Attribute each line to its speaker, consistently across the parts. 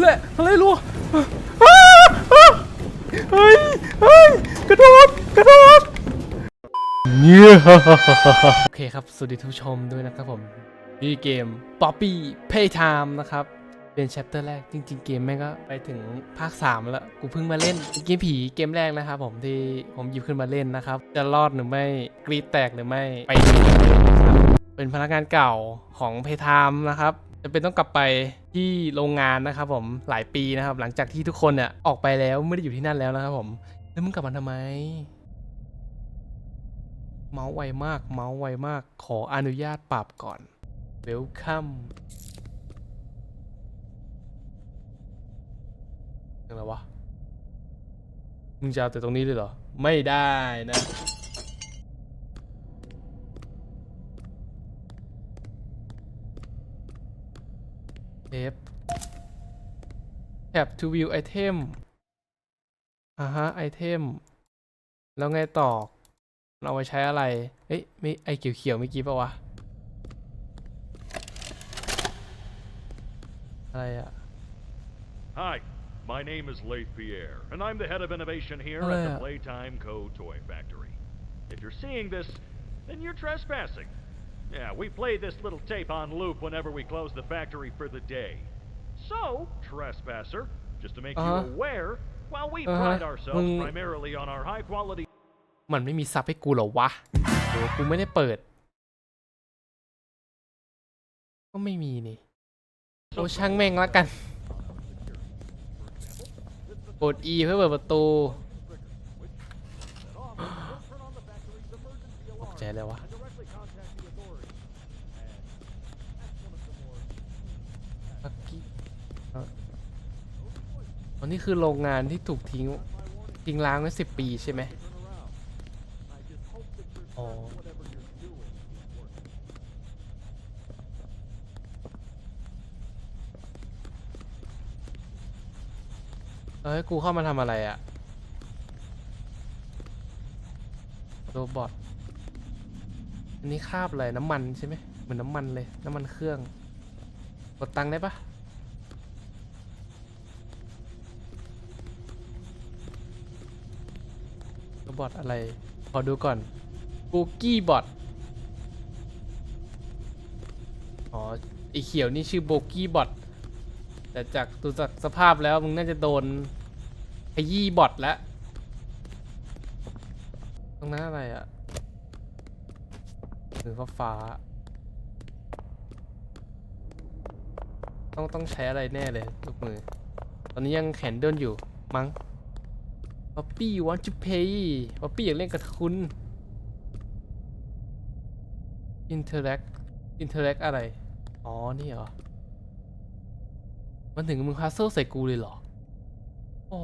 Speaker 1: แหละอะไรรู้อ้าอ้าเฮ้ยเฮ้ยกระโดดกระโดดเนี่ยโอเคครับ สวัสดีทุกผู้ชมด้วยนะครับผมนี่เกม Poppy Playtime นะครับ เป็นแชปเตอร์แรก จริง ๆ เกมแม่งก็ไปถึงภาค 3 แล้ว กูเพิ่งมาเล่นเป็นเกมผีเกมแรกนะครับผมที่ผมหยิบขึ้นมาเล่นนะครับ จะรอดหรือไม่กรีดแตกหรือไม่ไปดูกัน เป็นพนักงานเก่าของ Playtime นะครับจะเป็นต้องกลับไปที่โรงงานนะครับผมหลายปีนะครับ หลังจากที่ทุกคนเนี่ยออกไปแล้วไม่ได้อยู่ที่นั่นแล้วนะครับผมแล้วมึงกลับมาทำไม เมาส์ไวมาก เมาส์ไวมากขออนุญาตปรับก่อน Welcome ยังไงวะมึงจะเอาแต่ตรงนี้เลยเหรอ ไม่ได้นะ เทป Tab to view item อ่าฮะ item แล้วไงต่อ เราเอาไปใช้อะไร เอ้ยไม่ไอเขียวๆเมื่อกี้ปะวะ อะไรอะ
Speaker 2: Hi, my name is Leif Pierre, and I'm the head of innovation here
Speaker 1: Oh,
Speaker 2: at
Speaker 1: yeah.
Speaker 2: the Playtime Co. Toy Factory. If you're seeing this, then you're trespassing. Yeah, we play this little tape on loop whenever we close the factory for the day. So, trespasser, just to make
Speaker 1: Uh-huh.
Speaker 2: you aware, while we
Speaker 1: Uh-huh.
Speaker 2: pride ourselves
Speaker 1: Mm.
Speaker 2: primarily on our high quality
Speaker 1: มันไม่มีซับให้กูเหรอวะโหกูไม่ได้เปิด ก็ไม่มีนี่ โอ้ช่างแม่งละกันกด E เพื่อเปิดประตูตกใจเลยวะลักกี้เอ่อ อันนี้คือโรงงานที่ถูกทิ้งทิ้งร้างไว้สิบปีใช่ไหมอ๋อแล้วให้กูเข้ามาทำอะไรอะโรบอทอันนี้คาบอะไร น้ำมันใช่ไหมเหมือนน้ำมันเลย น้ำมันเครื่อง กดตังค์ได้ปะโร บอทอะไร ขอดูก่อนกูกี้บอทอ๋อไอเขียวนี่ชื่อโบกี้บอทแต่จากดูจากสภาพแล้วมึงน่าจะโดนขยี้บอทแล้วตรงนั้นอะไรอะ่ะมือฟ้าฟ้า ต้องต้องใช้อะไรแน่เลยลูกมือ ตอนนี้ยังแขนเดินอยู่มั้ง ป๊อปปี้ want to pay ป๊อปปี้อยากเล่นกับคุณ interact interact อะไร อ๋อ นี่เหรอ มันถึงมึงพาเซลใส่กูเลยเหรอ โอ้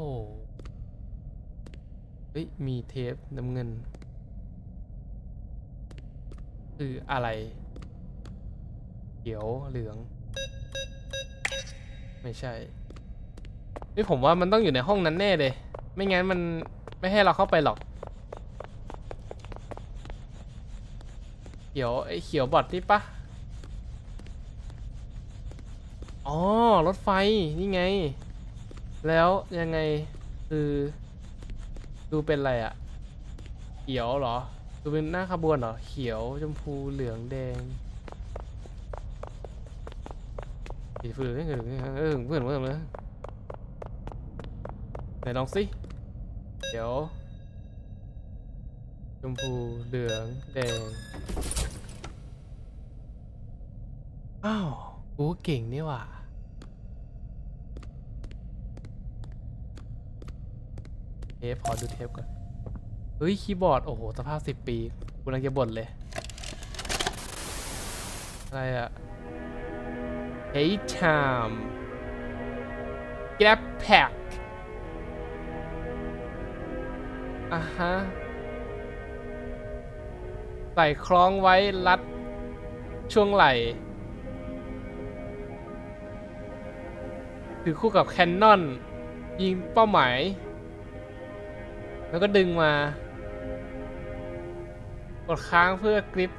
Speaker 1: เฮ้ย มีเทปน้ำเงิน คืออะไร เขียวเหลือง ไม่ใช่เฮ้ยผมว่ามันต้องอยู่ในห้องนั้นแน่เลย ไม่งั้นมันไม่ให้เราเข้าไปหรอก เขียวไอ้เขียวบอดนี่ปะอ๋อ รถไฟ นี่ไง แล้วยังไงคือ ดูเป็นอะไรอะเขียวเหรอ ดูเป็นหน้าขบวนเหรอ เขียวชมพูเหลืองแดงสีฟืนเออเออเออเพื่อนเพื่อนเลยไหนลองสิ เขียวชมพูเหลืองแดง อ้าวกูเก่งนี่หว่าเทปขอดูเทปก่อน เฮ้ย คีย์บอร์ด โอ้โห สภาพสิบปีกูกำลังจะบ่นเลย อะไรอะ Hey time Grab pack อะฮะ ใส่คล้องไว้รัดช่วงไหล่ถือคู่กับแคนนอน ยิงเป้าหมาย แล้วก็ดึงมา กดค้างเพื่อกริป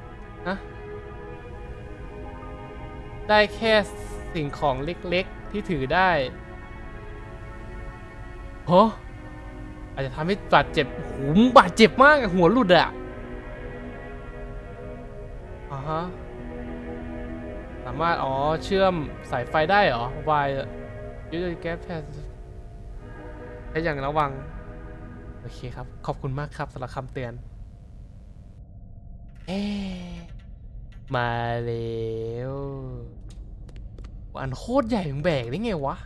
Speaker 1: นะได้แค่สิ่งของเล็กๆที่ถือได้โห จจะทำให้บาดเจ็บหูบาดเจ็บมากอะหัวหลุดอะอ่าฮะสามารถ อ๋อ เชื่อมสายไฟได้เหรอวายยูจะแก๊สแพทใช้อย่างระวัง โอเคครับ ขอบคุณมากครับสำหรับคำเตือน เอ๊มาแล้ว อันโคตรใหญ่มึงแบกได้ไงวะ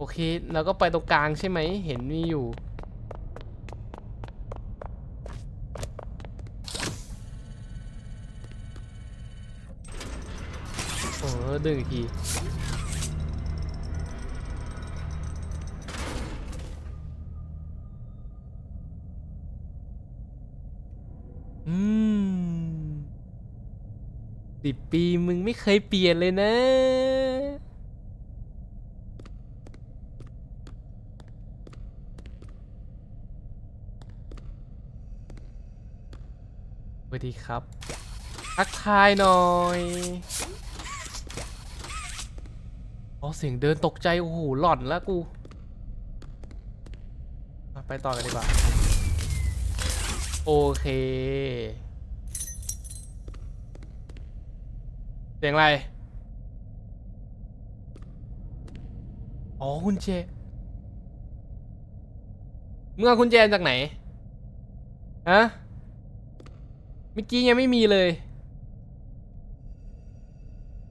Speaker 1: โอเค แล้วก็ไปตรงกลางใช่ไหม เห็นมีอยู่ โอ้ดึงอีกทีอืมสิบปีมึงไม่เคยเปลี่ยนเลยนะ สวัสดีครับ ทักทายหน่อยอ๋อเสียงเดินตกใจ โอ้โหหลอนแล้วกู ไปต่อกันดีกว่า โอเค เสียงอะไร อ๋อคุณเจมึงเอาคุณแจจากไหน ฮะ มื่อกี้ยังไม่มีเลย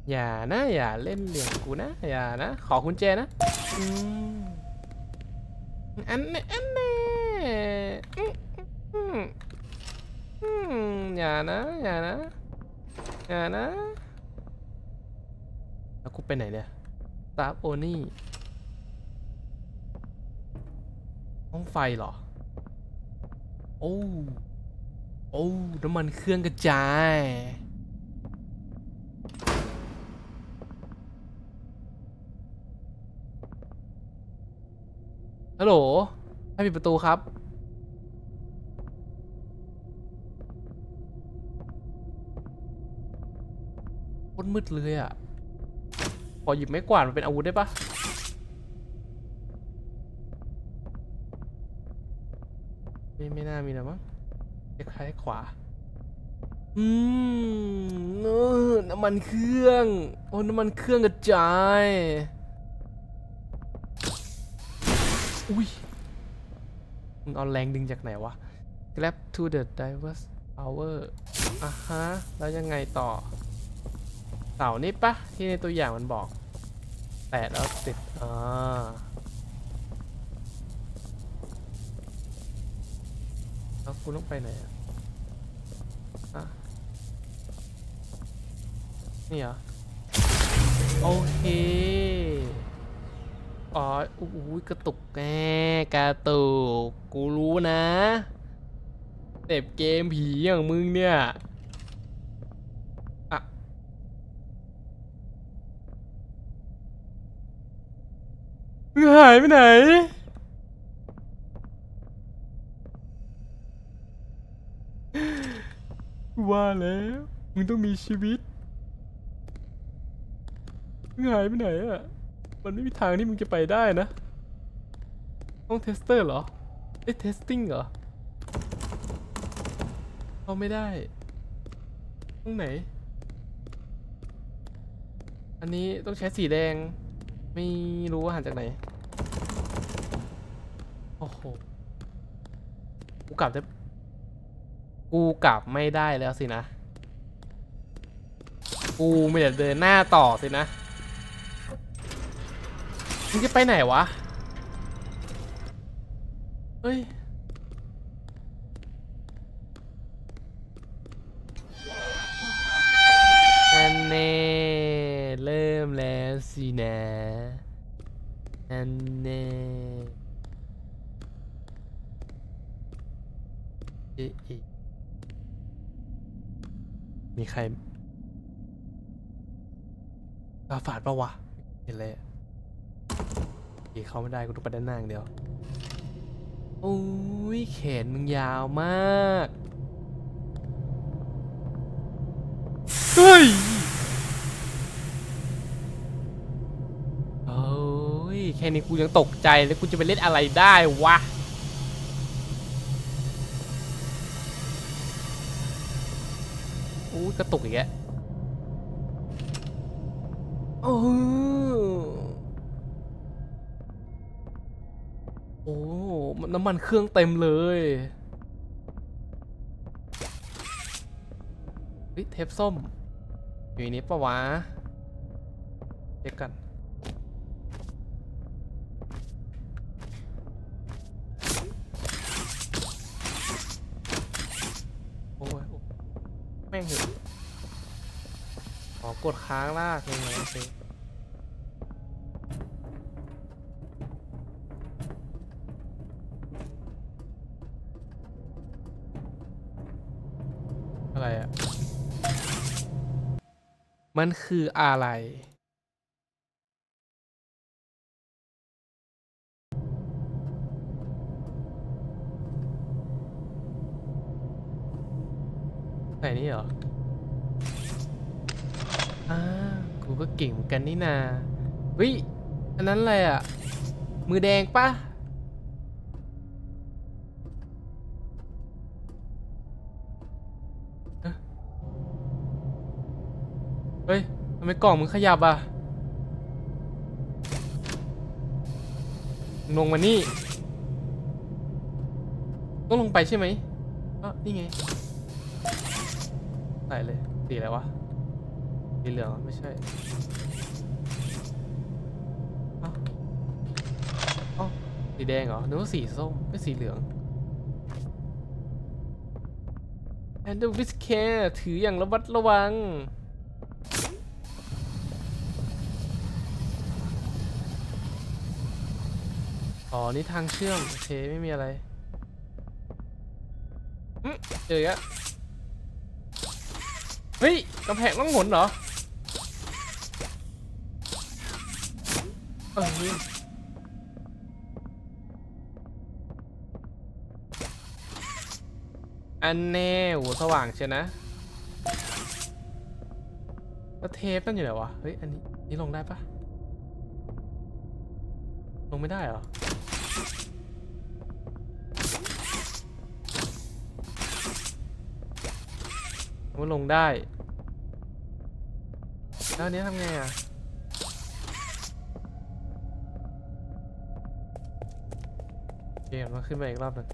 Speaker 1: อย่านะ อย่าเล่นเหลี่ยมกูนะ อย่านะ ขอกุญแจนะอันนี้อันนี้อืมอืมอืมอย่านะ อย่านะ อย่านะ แล้วกูไปไหนเนี่ยตาโอนี่ห้องไฟเหรอ โอ้ โอ้ น้ำมันเครื่องกระจาย ฮัลโหล ให้ปิดประตูครับ โคตรมืดเลยอะ ขอหยิบไม้กวาดมาเป็นอาวุธได้ปะไม่ไม่น่ามีแล้วมั้ง เล็กซ้ายขวา อืมเออน้ำมันเครื่อง โอ้น้ำมันเครื่องกระจาย อุ้ยมึงเอาแรงดึงจากไหนวะ grab to the diver's power อะฮะ แล้วยังไงต่อเสานี่ปะที่ในตัวอย่างมันบอก แปดแล้วติดอ่า แล้วคุณต้องไปไหนอะอะนี่เหรอ โอเค อ๋ออู้กระตุกแน่กระตุก กูรู้นะเสพเกมผีอย่างมึงเนี่ยอะมึงหายไปไหน ว่าแล้ว มึงต้องมีชีวิตมึงหายไปไหนอะมันไม่มีทางที่มึงจะไปได้นะห้องเทสเตอร์เหรอเอ้เทสติ้งเหรอเอาไม่ได้ห้องไหน อันนี้ต้องใช้สีแดง ไม่รู้ว่าหันจากไหน โอ้โหกูกลับได้ กูกลับไม่ได้แล้วสินะ กูไม่ได้เดินหน้าต่อสินะ มึงจะไปไหนวะ เฮ้ย อันเน่เริ่มแล้วสินะ อันเน่ มีใครตาฝาดปะวะ เห็นเลยขี่เขาไม่ได้กูต้องไปด้านหน้าอย่างเดียวโอ้ยเขนมึงยาวมาก เฮ้ย โอ้ย แค่นี้กูยังตกใจแล้วกูจะไปเล่นอะไรได้วะ กระตุกอีกแล้วโอ้โอ้มันน้ำมันเครื่องเต็มเลยเฮ้ยเทปส้ม อยู่ในนี้ปะวะเช็คกันโอ้ยโอ้แม่งเหอะ อ๋อกดค้างลากยนะโอเคอะไรอะ มันคืออะไร ไหนนี่เหรอ ก็เก่งเหมือนกันนี่นาเฮ้ยอันนั้นอะไรอะมือแดงปะเอ๊ะเฮ้ยทำไมกล่องมึงขยับอะลงมานี่ ต้องลงไปใช่ไหมอ๋อนี่ไงไหนเลยสีอะไรวะ สีเหลืองไม่ใช่อ้าเอ้าสีแดงเหรอนึกว่าสีส้มไม่สีเหลือง and the with care ถืออย่างระมัดระวังอ๋อ นี่ทางเชื่อม โอเค ไม่มีอะไรเจออีกแล้วเฮ้ยกำแพงต้องหนเหรอ เอออันแน่โหสว่างเชียนะแล้วเทปนั่นอยู่ไหนวะ เฮ้ย อันนี้ นี่ลงได้ปะลงไม่ได้เหรอ ว่าลงได้ แล้วอันนี้ทำไงอะ เกมมาขึ้นไปอีกรอบหนึง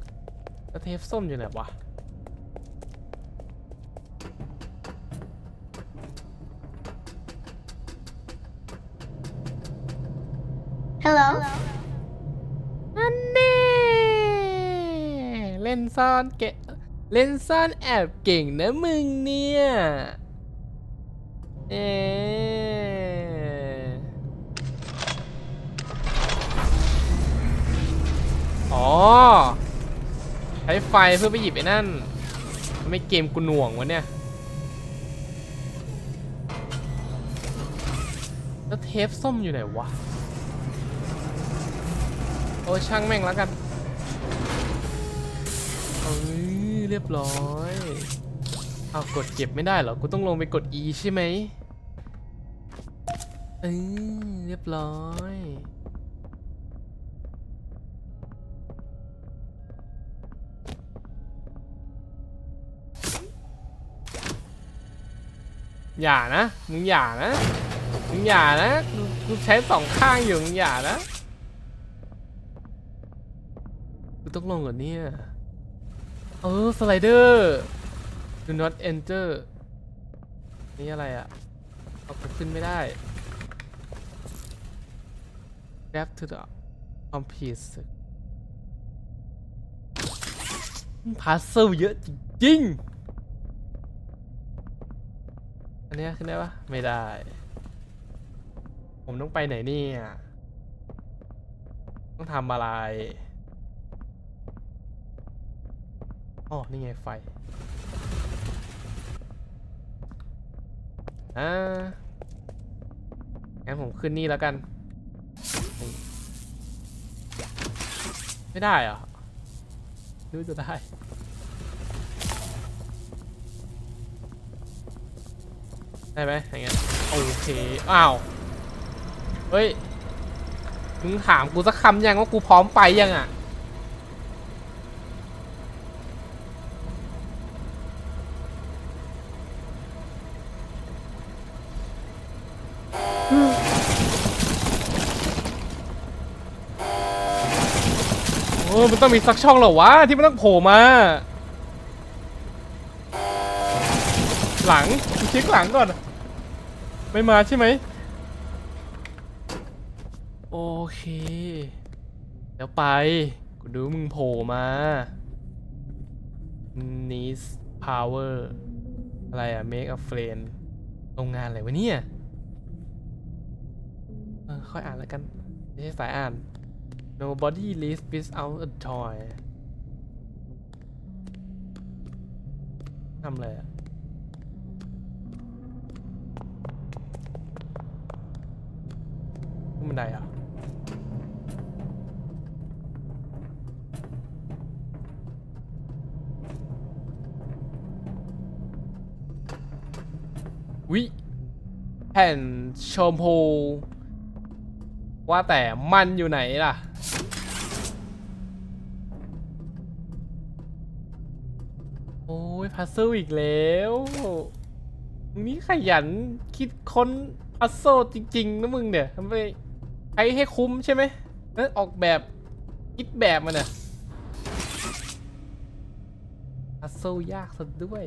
Speaker 1: แล้วเทปส้มอยู่ไหนวะ
Speaker 3: Hello.
Speaker 1: อันนี้เล่นซ่อนเกะเล่นซ่อนแอบเก่งนะมึงเนี่ย เอ ช้ไฟเพื่อไปหยิบไอ้นั่นทำไม่เกมกูหน่วงวะเนี่ย แล้วเทปส้มอยู่ไหนวะ โอ้ช่างแม่งแล้วกันเอ้ยเรียบร้อยเอากดเก็บไม่ได้เหรอ กูต้องลงไปกด E ใช่ไหมเออเรียบร้อย อย่านะ มึงอย่านะ มึงอย่านะ กูใช้สองข้างอยู่ มึงอย่านะ กูต้องลงก่อนเนี่ย เออ สไลเดอร์ do not enter นี่อะไรอะ่ะเอาขึ้นไม่ได้ grab to the complete พาสเซลเยอะจริงๆ อันนี้ขึ้นได้ปะไม่ได้ ผมต้องไปไหนเนี่ย ต้องทำอะไรอ๋อนี่ไงไฟอ่างั้นผมขึ้นนี่แล้วกัน ไม่ได้เหรอนึกจะได้ ได้ไหมอย่างเงี้ยโอเคอ้าวเฮ้ยมึงถามกูสักคำยังว่ากูพร้อมไปยังอะโอ้มันต้องมีสักช่องเหรอวะที่มันต้องโผล่มา หลังกูเช็คหลังก่อน ไม่มาใช่ไหม โอเคเดี๋ยวไป กูดูมึงโผล่มา needs power อะไรอะ make a friend โรงงานอะไรวะเนี่ยเออค่อยอ่านแล้วกัน ไม่ใช่สายอ่าน nobody lives without a toy ทำอะไรอะขึ้น บันไดอะวิแผ่นชมพู ว่าแต่มันอยู่ไหนล่ะ โอ้ยพัซเซิลอีกแล้วมึงนี่ขยันคิดค้นพัซเซิลจริง ๆ นะมึงเนี่ยทำไม ใช้ให้คุ้มใช่ไหมเออออกแบบคิดแบบมันเนี่ยพัซเซิลยากสุดด้วย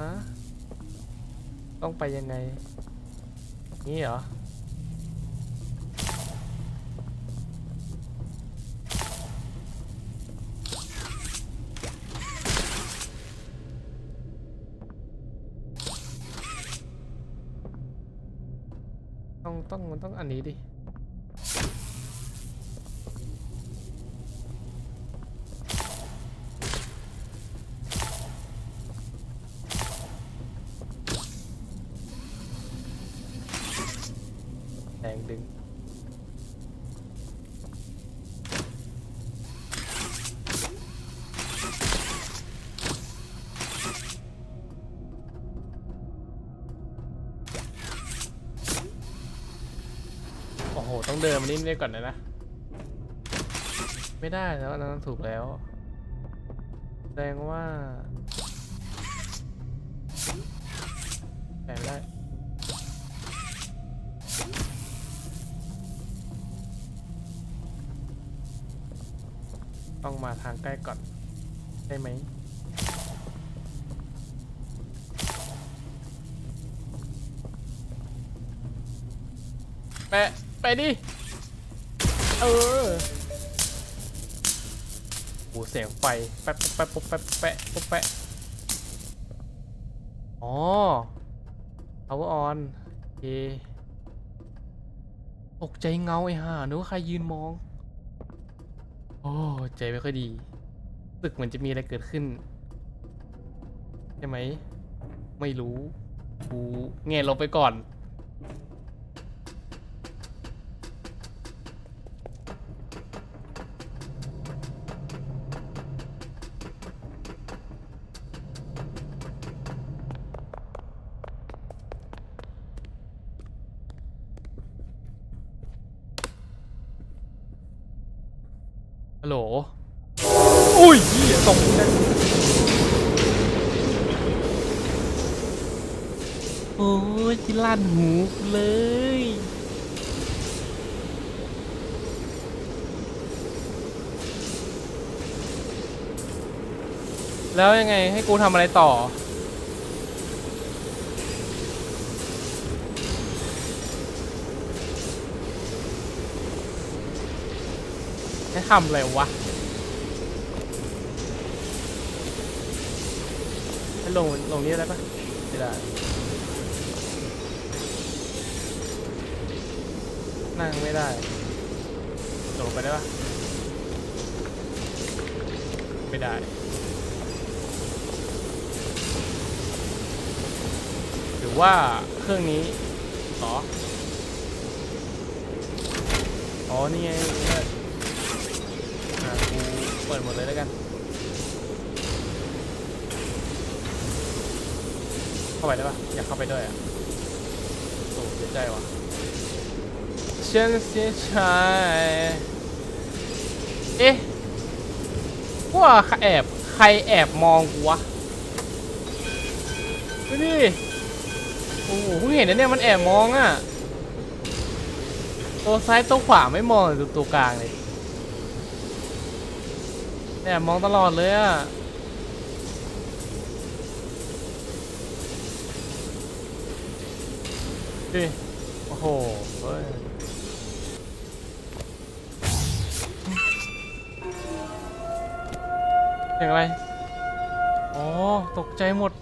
Speaker 1: ฮะต้องไปยังไง นี่เหรอ ต้องต้องมันต้องอันนี้ดิ เดินมานี่ได้ก่อนนะนะ ไม่ได้แล้วอันนั้นถูกแล้ว แสดงว่าแปลไม่ได้ต้องมาทางใกล้ก่อนใช่ไหมแปะไปดิ เออโหเสียงไฟแป๊บแป๊บปุ๊บแป๊บแป๊ะปุ๊บแป๊ะอ๋อ power on โอเคตกใจเงาไอ้ห่านึกว่าใครยืนมอง โอ้ใจไม่ค่อยดีสึกเหมือนจะมีอะไรเกิดขึ้น ใช่ไหม ไม่รู้กูแง่ลบไปก่อน ฮัลโหล อุ้ยเหี้ยตกใจโอ้ยที่ลั่นหูกูเลย แล้วยังไงให้กูทำอะไรต่อ ทำอะไรวะให้ลงลงนี้ได้ปะไม่ได้นั่งไม่ได้ลงไปได้ปะไม่ได้หรือว่าเครื่องนี้อ๋ออ๋อนี่ไงนี่ไงอะกู เปิดหมดเลยแล้วกัน เข้าไปได้ปะอยากเข้าไปด้วยอะโอ้เสียใจว่ะฉันเสียใจเอ๊ะว่าแอบใครแอบมองกูวะดูดิโอ้โหเพิ่งเห็นนะเนี่ยมันแอบมองอะ ตัวซ้ายตัวขวาไม่มองตัวกลางเลย แอบมองตลอดเลยอะดิ โอ้โหเฮ้ยเสียงอะไร อ๋อ ตกใจหมด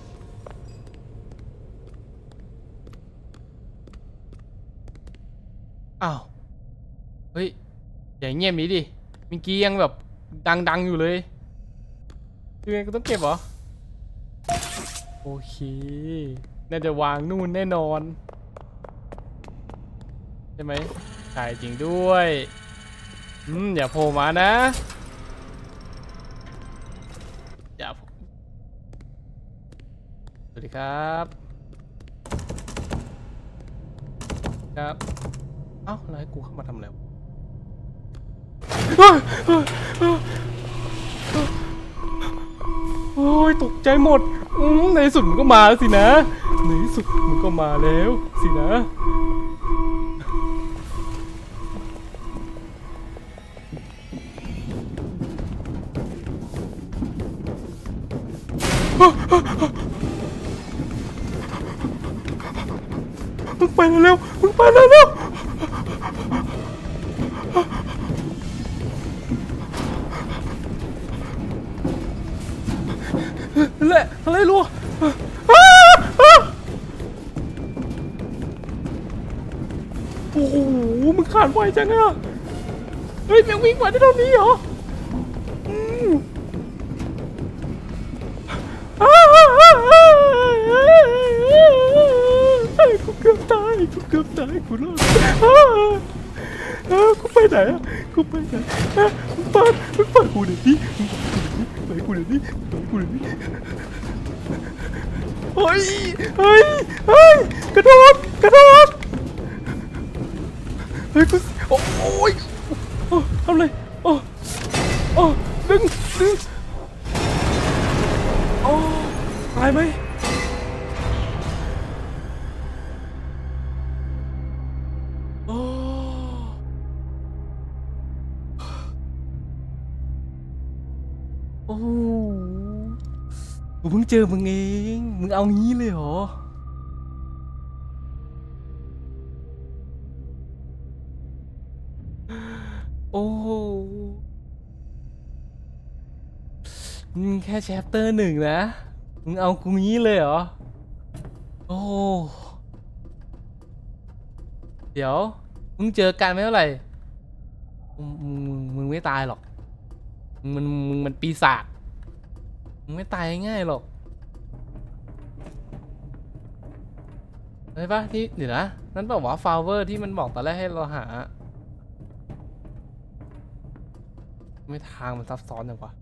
Speaker 1: อ้าว เฮ้ย อย่างเงียบนี้ดิเมื่อกี้ยังแบบ ดังๆอยู่เลยคือไงก็ต้องเก็บเหรอ โอเค น่าจะวางนู่นแน่นอน ใช่ไหมใช่จริงด้วย อืม อย่าโผล่มานะ อย่าสวัสดีครับ ครับ เอ้าแล้วให้กูเข้ามาทำอะไรว โอ้ยตกใจหมดในสุดมันก็มาแล้วสินะ ในสุดมันก็มาแล้วสินะ จังอะเฮ้ยยังวิ่งมาได้เท่านี้เหรออืมกูเกือบตายกูเกือบตายกูรอดอ้าวกูไปไหนอะกูไปไหนอะมึงปาดมึงปาดกูเดี๋ยวนี้มึงปาดกูเดี๋ยวนี้ไปกูเดี๋ยวนี้เฮ้ยเฮ้ยเฮ้ยกระโดดกระโดดเฮ้ยกูโอ้ โอ้ยโอ้ทำเลยโอ้โอ้ดึงดึงโอ้ตายไหมโอ้โอ้กูเพิ่งเจอมึงเอง มึงเอางี้เลยเหรอ โอ้มึงแค่แชปเตอร์หนึ่งนะ มึงเอากูงี้เลยเหรอ โอ้ เดี๋ยว มึงเจอกันไม่เท่าไหร่ มึงมึงมึงมึงไม่ตายหรอก มึงมันมึงมันปีศาจ มึงไม่ตายง่ายหรอกใช่ปะที่เดี๋ยวนะ นั่นบอกว่าฟาวเวอร์ที่มันบอกตอนแรกให้เราหา ไม่ทางมันซับซ้อนจังวะ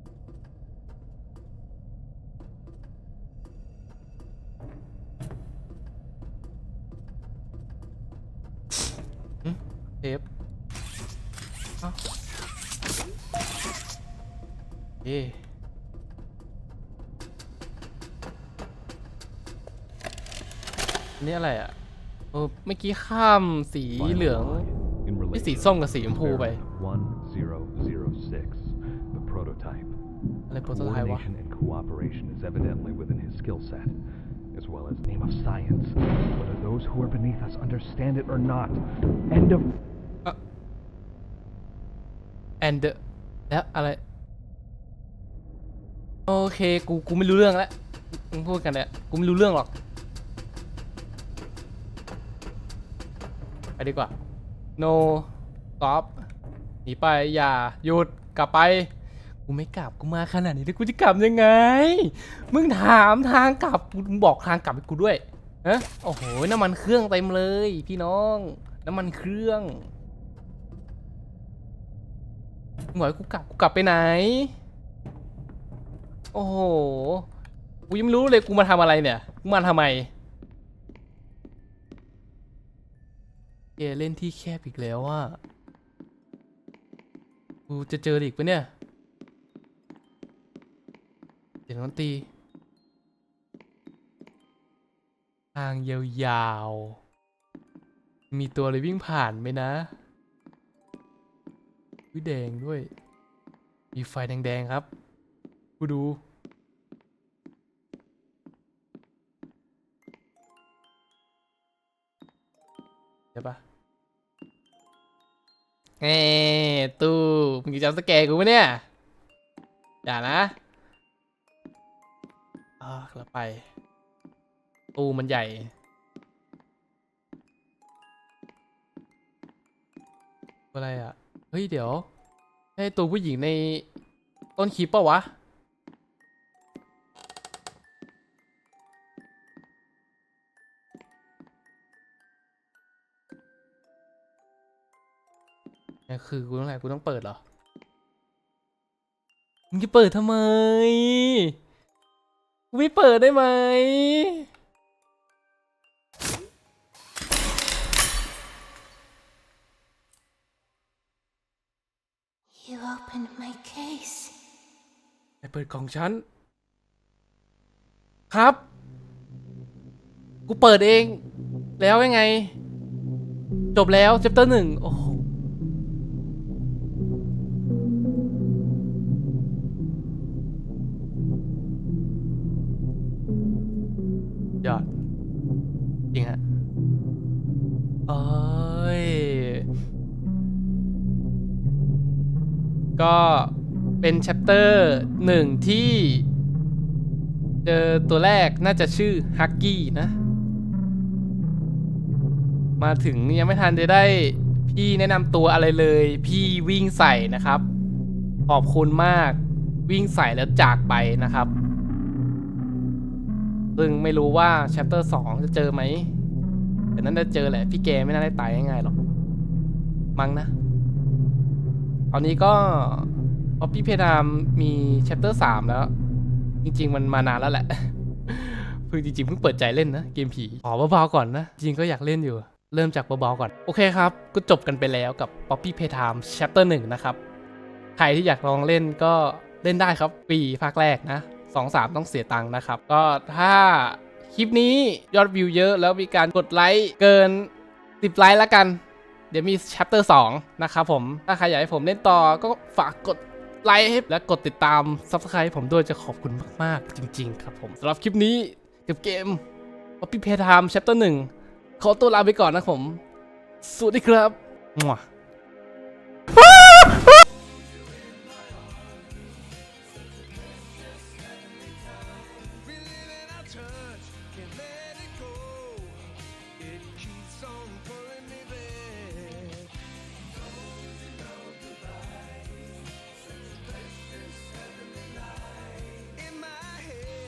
Speaker 1: เทปเอ้าเอ๊ะอันนี่อะไรอะเออเมื่อกี้ข้ามสีเหลือง
Speaker 4: In
Speaker 1: ไอ้
Speaker 4: relation
Speaker 1: สีส้มกับสีชมพูไป
Speaker 4: 1006, the prototype.
Speaker 1: อะไรโปรโตไทป์วะ
Speaker 4: Coordination and cooperation is evidently within his skill set, as well as name of science. Whether those who are beneath us understand it or not. End of
Speaker 1: แอนเดแล้วอะไร โอเค กู กูไม่รู้เรื่องแล้ว มึงพูดกันเนี่ย กูไม่รู้เรื่องหรอก ไปดีกว่า no stop ห นีไปอย่าหยุดกลับไป กูไม่กลับกูมาขนาดนี้แล้วกูจะกลับยังไง มึงถามทางกลับมึงบอกทางกลับให้กูด้วยฮะโอ้โหน้ำมันเครื่องเต็มเลย พี่น้อง น้ำมันเครื่องมึงอกให้กูกลับกูกลับไปไหน โอ้โหกูยังไม่รู้เลยกูมาทำอะไรเนี่ยกูมาทำไมแกเล่นที่แคบอีกแล้วอะ กูจะเจออีกปะเนี่ยเสียงดนตรีทางยาวๆ มีตัวอะไรวิ่งผ่านไหมนะวิแดงด้วย มีไฟแดงๆครับ กูดู ใช่ปะ เอ้ตู้มึงจะจำสแกกูปะเนี่ย อย่านะอ่าแล้วไป ตู้มันใหญ่ อะไรอะ เฮ้ย เดี๋ยว ให้ตัวผู้หญิงในต้นคลิปปะวะ คือกูต้องอะไรกูต้องเปิดเหรอ มึงจะเปิดทำไม กูไม่เปิดได้ไหม
Speaker 3: You opened my case.
Speaker 1: ไปเปิดกล่องฉัน ครับ กูเปิดเอง แล้วยังไง จบแล้วเชปเตอร์หนึ่งโอ้โห ยอด จริงฮะเอ้ย ก็เป็นแชปเตอร์หนึ่งที่ เจอตัวแรกน่าจะชื่อฮักกี้นะ มาถึงยังไม่ทันจะได้พี่แนะนำตัวอะไรเลย พี่วิ่งใส่นะครับ ขอบคุณมากวิ่งใส่แล้วจากไปนะครับ ซึ่งไม่รู้ว่าแชปเตอร์สองจะเจอไหมแต่นั้นจะเจอแหละ พี่แกไม่น่าได้ตายง่ายๆหรอก มั้งนะ ตอนนี้ก็พอพี่เพดามมีแชปเตอร์สามแล้ว จริง ๆ มันมานานแล้วแหละ เพิ่งจริงๆเพิ่งเปิดใจเล่นนะ เกมผีขอเบาๆก่อนนะ จริงก็อยากเล่นอยู่ เริ่มจากเบาๆก่อน โอเคครับ ก็จบกันไปแล้วกับ Poppy Playtime Chapter 1 นะครับ ใครที่อยากลองเล่นก็เล่นได้ครับปีภาคแรกนะ 2 3 ต้องเสียตังค์นะครับ ก็ถ้าคลิปนี้ยอดวิวเยอะแล้วมีการกดไลค์เกิน 10 ไลค์แล้วกัน เดี๋ยวมี chapter 2 นะครับผม ถ้าใครอยากให้ผมเล่นต่อก็ฝากกดไลค์และกดติดตาม subscribe ให้ผมด้วยจะขอบคุณมาก ๆ จริง ๆ ครับผมสำหรับคลิปนี้กับเกม Poppy Playtime chapter 1 ขอตัวลาไปก่อนนะผม สวัสดีครับมั่